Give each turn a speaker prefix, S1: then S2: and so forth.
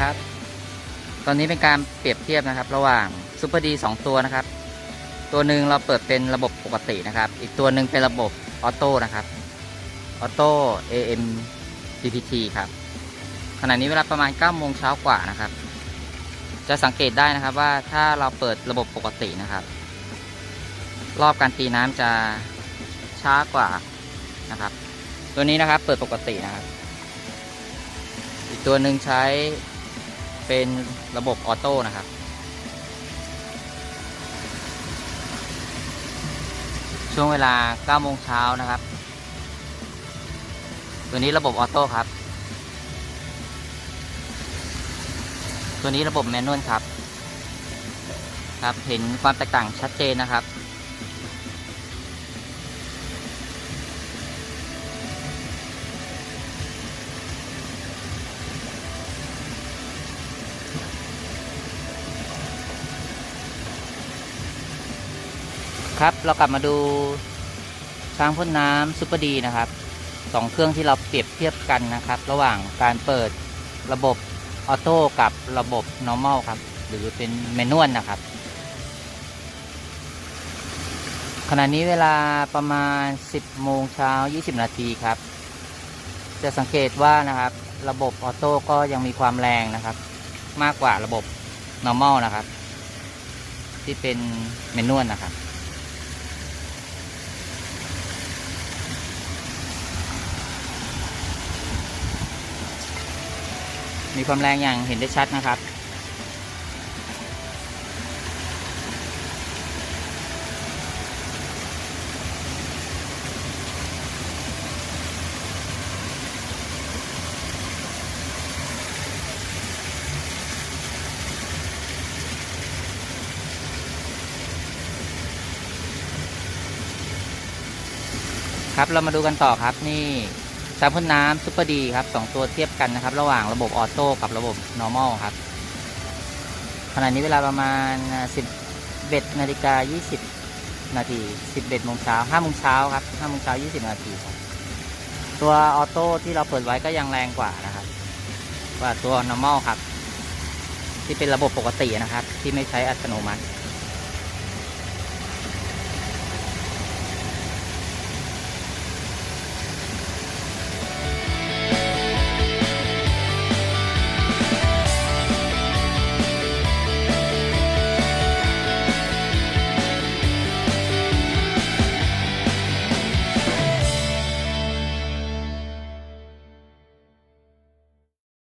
S1: ครับ ตอนนี้เป็นการเปรียบเทียบนะครับ ระหว่างซูเปอร์ดีสองตัวนะครับ ตัวหนึ่งเราเปิดเป็นระบบปกตินะครับ อีกตัวหนึ่งเป็นระบบออโต้นะครับออโต้ AM DPT ครับ ขณะนี้เวลาประมาณ9โมงเช้ากว่านะครับ จะสังเกตได้นะครับว่าถ้าเราเปิดระบบปกตินะครับ รอบการตีน้ำจะช้ากว่านะครับ ตัวนี้นะครับเปิดปกตินะครับ อีกตัวหนึ่งใช้ เป็นระบบออโต้นะครับ ช่วงเวลา9โมงเช้านะครับ ตัวนี้ระบบออโต้ครับ ตัวนี้ระบบแมนนวลครับ ครับ เห็นความแตกต่างชัดเจนนะครับ ครับ เรากลับมาดูช้างพ่นน้ำซุปเปอร์ดีนะครับสองเครื่องที่เราเปรียบเทียบกันนะครับ ระหว่างการเปิดระบบออโต้กับระบบ normal ครับ หรือเป็นแมนนวลนะครับ ขณะนี้เวลาประมาณ 10 โมงเช้า 20 นาทีครับ จะสังเกตว่านะครับระบบออโต้ก็ยังมีความแรงนะครับ มากกว่าระบบ normal นะครับ ที่เป็นแมนนวลนะครับ มีความแรงอย่างเห็นได้ชัดนะครับ ครับเรามาดูกันต่อครับนี่ สายพ่นน้ำซุปเปอร์ดีครับสองตัวเทียบกันนะครับ ระหว่างระบบออโต้กับระบบ normal ครับขณะนี้เวลาประมาณ 11นาฬิกา20 นาที 11โมงเช้า5โมงเช้าครับ5โมงเช้า20 นาทีครับตัวออโต้ที่เราเปิดไว้ก็ยังแรงกว่านะครับกว่าตัว normal ครับ ที่เป็นระบบปกตินะครับ ที่ไม่ใช้อัตโนมัติ